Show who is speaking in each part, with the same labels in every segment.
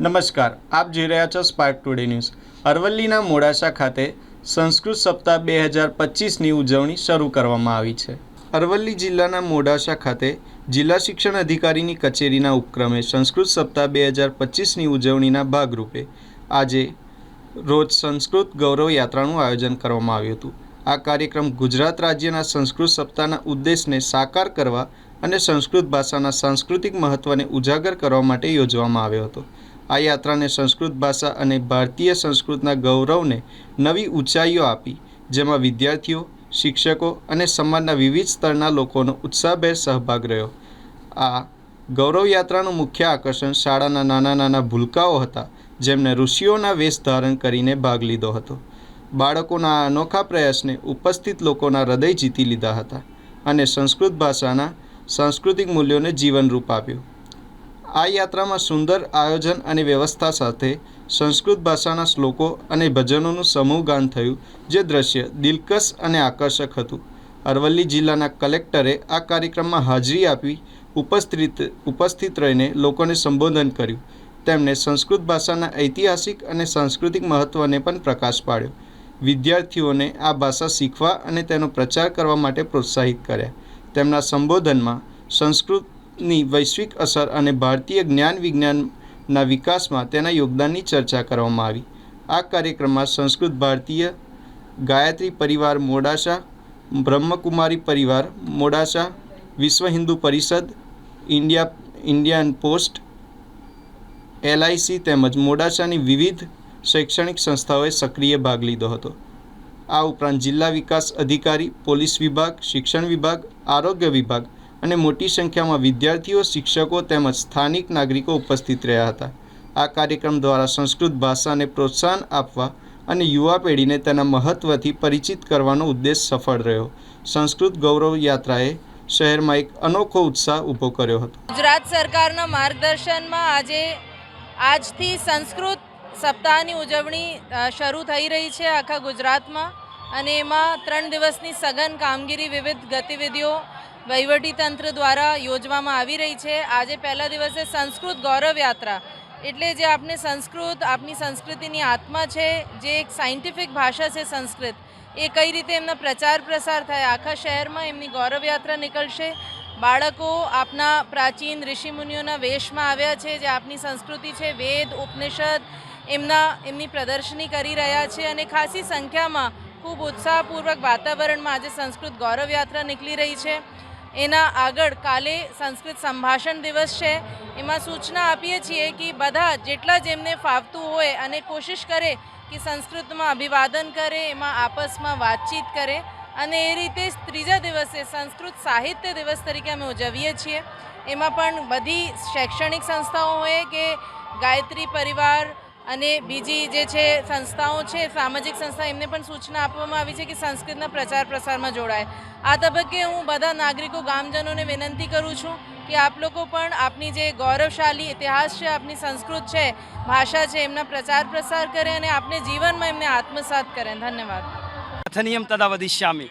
Speaker 1: નમસ્કાર, આપ જોઈ રહ્યા છો સ્પાર્ક ટુડે ન્યૂઝ અરવલ્લીના મોડાસા ખાતે સંસ્કૃત સપ્તાહ બે હજાર પચીસની ઉજવણી શરૂ કરવામાં આવી છે. અરવલ્લી જિલ્લાના મોડાસા ખાતે જિલ્લા શિક્ષણ અધિકારીની કચેરીના ઉપક્રમે સંસ્કૃત સપ્તાહ બે હજાર પચીસની ઉજવણીના ભાગરૂપે આજે રોજ સંસ્કૃત ગૌરવ યાત્રાનું આયોજન કરવામાં આવ્યું હતું. આ કાર્યક્રમ ગુજરાત રાજ્યના સંસ્કૃત સપ્તાહના ઉદ્દેશને સાકાર કરવા અને સંસ્કૃત ભાષાના સાંસ્કૃતિક મહત્ત્વને ઉજાગર કરવા માટે યોજવામાં આવ્યો હતો. આ યાત્રાને સંસ્કૃત ભાષા અને ભારતીય સંસ્કૃતના ગૌરવને નવી ઊંચાઈઓ આપી, જેમાં વિદ્યાર્થીઓ, શિક્ષકો અને સમાજના વિવિધ સ્તરના લોકોનો ઉત્સાહભેર સહભાગ રહ્યો. આ ગૌરવ યાત્રાનું મુખ્ય આકર્ષણ શાળાના નાના નાના ભૂલકાઓ હતા જેમણે ઋષિઓના વેશ ધારણ કરીને ભાગ લીધો હતો. બાળકોના આ અનોખા પ્રયાસને ઉપસ્થિત લોકોના હૃદય જીતી લીધા હતા અને સંસ્કૃત ભાષાના સાંસ્કૃતિક મૂલ્યોને જીવનરૂપ આપ્યું. આ યાત્રામાં સુંદર આયોજન અને વ્યવસ્થા સાથે સંસ્કૃત ભાષાના શ્લોકો અને ભજનોનું સમૂહ ગાન થયું, જે દ્રશ્ય દિલકશ અને આકર્ષક હતું. અરવલ્લી જિલ્લાના કલેક્ટરે આ કાર્યક્રમમાં હાજરી આપી, ઉપસ્થિત ઉપસ્થિત રહીને લોકોને સંબોધન કર્યું. તેમણે સંસ્કૃત ભાષાના ઐતિહાસિક અને સાંસ્કૃતિક મહત્ત્વને પણ પ્રકાશ પાડ્યો. વિદ્યાર્થીઓને આ ભાષા શીખવા અને તેનો પ્રચાર કરવા માટે પ્રોત્સાહિત કર્યા. તેમના સંબોધનમાં સંસ્કૃતની વૈશ્વિક અસર અને ભારતીય જ્ઞાન વિજ્ઞાનના વિકાસમાં તેના યોગદાનની ચર્ચા કરવામાં આવી. આ કાર્યક્રમમાં સંસ્કૃત ભારતીય, ગાયત્રી પરિવાર મોડાસા, બ્રહ્મકુમારી પરિવાર Modasa, Vishwa Hindu Parishad, India, Indian post, LIC તેમજ મોડાસાની વિવિધ શૈક્ષણિક સંસ્થાઓએ સક્રિય ભાગ લીધો હતો. આ ઉપરાંત જિલ્લા વિકાસ અધિકારી, પોલીસ વિભાગ, શિક્ષણ વિભાગ, આરોગ્ય વિભાગ અને મોટી સંખ્યામાં વિદ્યાર્થીઓ, શિક્ષકો તેમજ સ્થાનિક નાગરિકો ઉપસ્થિત રહ્યા હતા. આ કાર્યક્રમ દ્વારા સંસ્કૃત ભાષાને પ્રોત્સાહન આપવા અને યુવા પેઢીને તેના મહત્ત્વથી પરિચિત કરવાનો ઉદ્દેશ સફળ રહ્યો. સંસ્કૃત ગૌરવ યાત્રાએ શહેરમાં એક અનોખો ઉત્સાહ ઊભો કર્યો હતો.
Speaker 2: ગુજરાત સરકારના માર્ગદર્શનમાં આજે આજથી સંસ્કૃત સપ્તાહની ઉજવણી શરૂ થઈ રહી છે આખા ગુજરાતમાં. અને એમાં ત્રણ દિવસની સઘન કામગીરી, વિવિધ ગતિવિધિઓ વહીવટીતંત્ર દ્વારા યોજવામાં આવી રહી છે. આજે પહેલા દિવસે સંસ્કૃત ગૌરવ યાત્રા એટલે જે આપણે સંસ્કૃત, આપની સંસ્કૃતિની આત્મા છે, જે એક સાયન્ટિફિક ભાષા છે સંસ્કૃત, એ કઈ રીતે એમના પ્રચાર પ્રસાર થાય, આખા શહેરમાં એમની ગૌરવ યાત્રા નીકળશે? બાળકો આપના પ્રાચીન ઋષિમુનિઓના વેશમાં આવ્યા છે, જે આપની સંસ્કૃતિ છે, વેદ, ઉપનિષદ, એમના, એમની પ્રદર્શની કરી રહ્યા છે અને ખાસી સંખ્યામાં ખૂબ ઉત્સાહપૂર્વક વાતાવરણમાં આજે સંસ્કૃત ગૌરવ યાત્રા નીકળી રહી છે. એના આગળ કાલે સંસ્કૃત સંભાષણ દિવસ છે. એમાં સૂચના આપીએ છીએ કે બધા જેટલા જેમને ફાવતું હોય અને કોશિશ કરે કે સંસ્કૃતમાં અભિવાદન કરે, એમાં આપસમાં વાતચીત કરે અને એ રીતે ત્રીજા દિવસે સંસ્કૃત સાહિત્ય દિવસ તરીકે અમે ઉજવીએ છીએ. એમાં પણ બધી શૈક્ષણિક સંસ્થાઓ હોય કે ગાયત્રી પરિવાર અને બીજી જે છે સંસ્થાઓ છે, સામાજિક સંસ્થા, એમને પણ સૂચના આપવામાં આવી છે કે સંસ્કૃતના પ્રચાર પ્રસારમાં જોડાય. આ તબક્કે હું બધા નાગરિકો, ગામજનોને વિનંતી કરું છું કે આપ લોકો પણ આપની જે ગૌરવશાળી ઇતિહાસ છે, આપની સંસ્કૃત છે, ભાષા છે, એમના પ્રચાર પ્રસાર કરે અને આપને જીવનમાં એમને આત્મસાત કરે. ધન્યવાદ.
Speaker 3: કથનીયમ તદા વદિષ્યામી.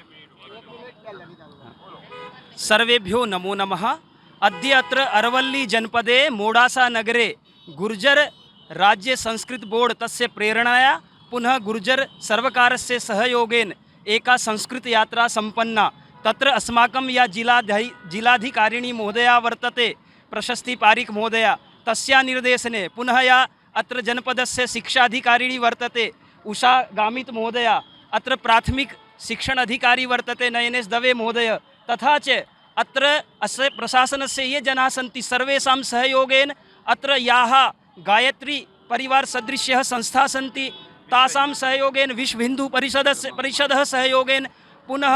Speaker 3: સર્વેભ્યો નમો નમઃ. અદ્ય અત્ર અરવલ્લી જનપદે મોડાસા નગરે ગુર્જર राज्य संस्कृत बोर्ड तस्य प्रेरणया पुनः गुर्जर सर्वकारस्य सहयोगेन एका संस्कृतयात्रा सम्पन्ना तत्र अस्माकं या जिलाधि जिलाधिकारिणी महोदया वर्तते प्रशस्ति पारिक महोदया तस्या निर्देशने पुनः या अत्र जनपदस्य शिक्षाधिकारिणी वर्तते उषा गामित महोदया अत्र प्राथमिक शिक्षण अधिकारी वर्तते नयनेश दवे महोदय तथा च अत्र अस्य प्रशासनस्य ये जनाः सन्ति सर्वेषां सहयोगेन अत्र याः गायत्री परिवारसदृश्यः संस्थाः सन्ति तासां सहयोगेन विश्वहिन्दुपरिषदस्य परिषदः सहयोगेन पुनः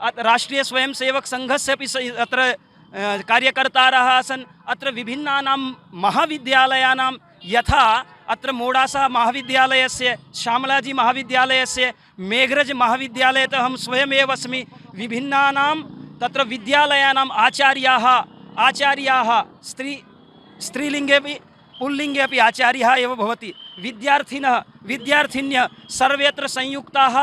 Speaker 3: अत्- राष्ट्रियस्वयंसेवकसङ्घस्य अपि स- अत्र अ, कार्यकर्तारः आसन् अत्र विभिन्नानां महाविद्यालयानां यथा अत्र मोडासा महाविद्यालयस्य श्यामलाजी महाविद्यालयस्य मेघरज महाविद्यालयतः अहं स्वयमेव अस्मि विभिन्नानां तत्र विद्यालयानाम् आचार्याः आचार्याः स्त्री स्त्रीलिङ्गे अपि पुल्लिङ्गे अपि आचार्यः एव भवति विद्यार्थिनः विद्यार्थिन्यः सर्वे अत्र संयुक्ताः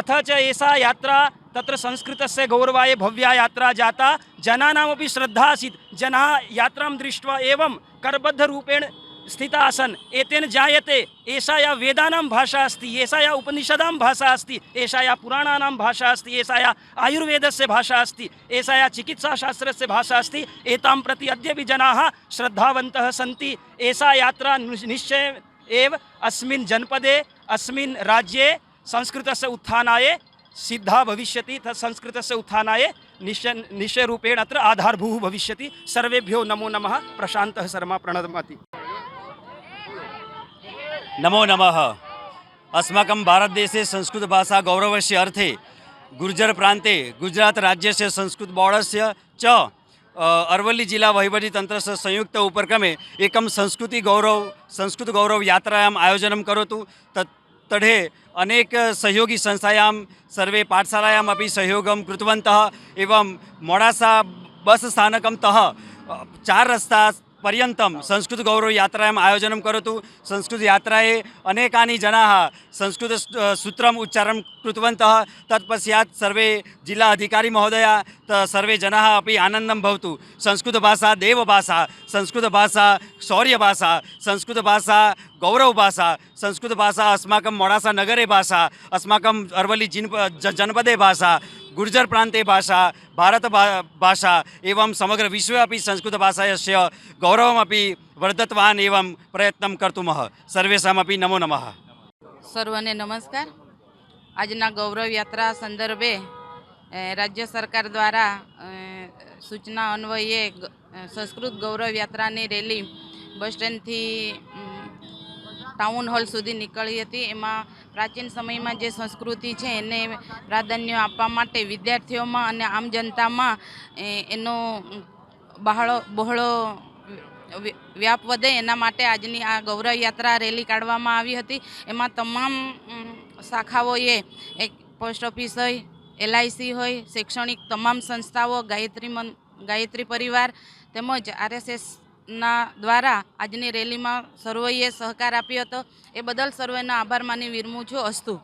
Speaker 3: अथ च एषा यात्रा तत्र संस्कृतस्य गौरवाय भव्या यात्रा जाता जनानामपि श्रद्धा आसीत् जनाः यात्रां दृष्ट्वा एवं करबद्धरूपेण स्थिता आसन् एतेन जायते एषा या वेदानां भाषा अस्ति एषा या उपनिषदां भाषा अस्ति एषा या पुराणानां भाषा अस्ति एषा या आयुर्वेदस्य भाषा अस्ति एषा या चिकित्साशास्त्रस्य भाषा अस्ति एतां प्रति अद्यपि जनाः श्रद्धावन्तः सन्ति एषा यात्रा निश्- निश्चय एव अस्मिन् जनपदे अस्मिन् राज्ये संस्कृतस्य उत्थानाय सिद्धा भविष्यति तत् संस्कृतस्य उत्थानाय निश्चय निश्चयरूपेण अत्र आधारभूः भविष्यति सर्वेभ्यो नमो नमः प्रशान्तः शर्मा प्रणमति
Speaker 4: નમો નમઃ અસ્માકમ ભારત દેશે સંસ્કૃત ભાષા ગૌરવસ્ય અર્થે ગુર્જર પ્રાંતે ગુજરાત રાજ્યસ્ય સંસ્કૃત બોર્ડસ્ય ચ અરવલ્લી જિલ્લા વહીવટીતંત્રસ્ય સંયુક્ત ઉપક્રમે એકમ સંસ્કૃતિ ગૌરવ સંસ્કૃત ગૌરવ યાત્રાયામ આયોજનમ કરોતુ તઢે અનેક સહયોગી સંસ્થાયામ સર્વે પાઠશાલાયામ સહયોગમ કૃતવંતઃ એવમ મોડાસા બસ સ્થાનકમ ચાર રસ્તા પર્યંતમ સંસ્કૃત ગૌરવ યાત્રાયામ આયોજન કરોતુ સંસ્કૃત યાત્રાએ અનેકાની જના સંસ્કૃત સૂત્રમ ઉચ્ચારણ કૃતવંત. તત્પશ્ચાત સર્વે જિલ્લા અધિકારી મહોદયા સર્વે જના અપી આનંદમ ભવતુ. સંસ્કૃત ભાષા દેવ ભાષા, સંસ્કૃત ભાષા શૌર્ય ભાષા, સંસ્કૃત ભાષા ગૌરવ ભાષા, સંસ્કૃત અસ્માકમ મોડાસા નગરે ભાષા, અસ્માકમ અરવલ્લી જનપદે ભાષા ગુર્જર પ્રાંતે ભાષા, ભારત ભાષા એવમ સમગ્ર વિશ્વવ્યાપી સંસ્કૃત ભાષાયસ્ય ગૌરવમપી વર્ધતવાન એવમ પ્રયત્ન કરતુમઃ સર્વેશામપી નમો નમઃ.
Speaker 5: સર્વને નમસ્કાર. આજના ગૌરવ યાત્રા સંદર્ભે રાજ્ય સરકાર દ્વારા સૂચના અન્વયે સંસ્કૃત ગૌરવ યાત્રાની રેલી બસ સ્ટેન્ડથી ટાઉન હોલ સુધી નીકળી હતી. એમાં પ્રાચીન સમયમાં જે સંસ્કૃતિ છે એને પ્રાધાન્ય આપવા માટે વિદ્યાર્થીઓમાં અને આમ જનતામાં એનો બહાળો, બહોળો વ્યાપ વધે એના માટે આજની આ ગૌરવ યાત્રા રેલી કાઢવામાં આવી હતી. એમાં તમામ શાખાઓએ એક પોસ્ટ ઓફિસ હોય, એલઆઈસી હોય, શૈક્ષણિક તમામ સંસ્થાઓ, ગાયત્રી મન, ગાયત્રી પરિવાર તેમજ આરએસએસના દ્વારા આજની રેલીમાં સર્વોએ સહકાર આપ્યો હતો. એ બદલ સર્વેનો આભાર માની વિરમું છું અસ્તુ.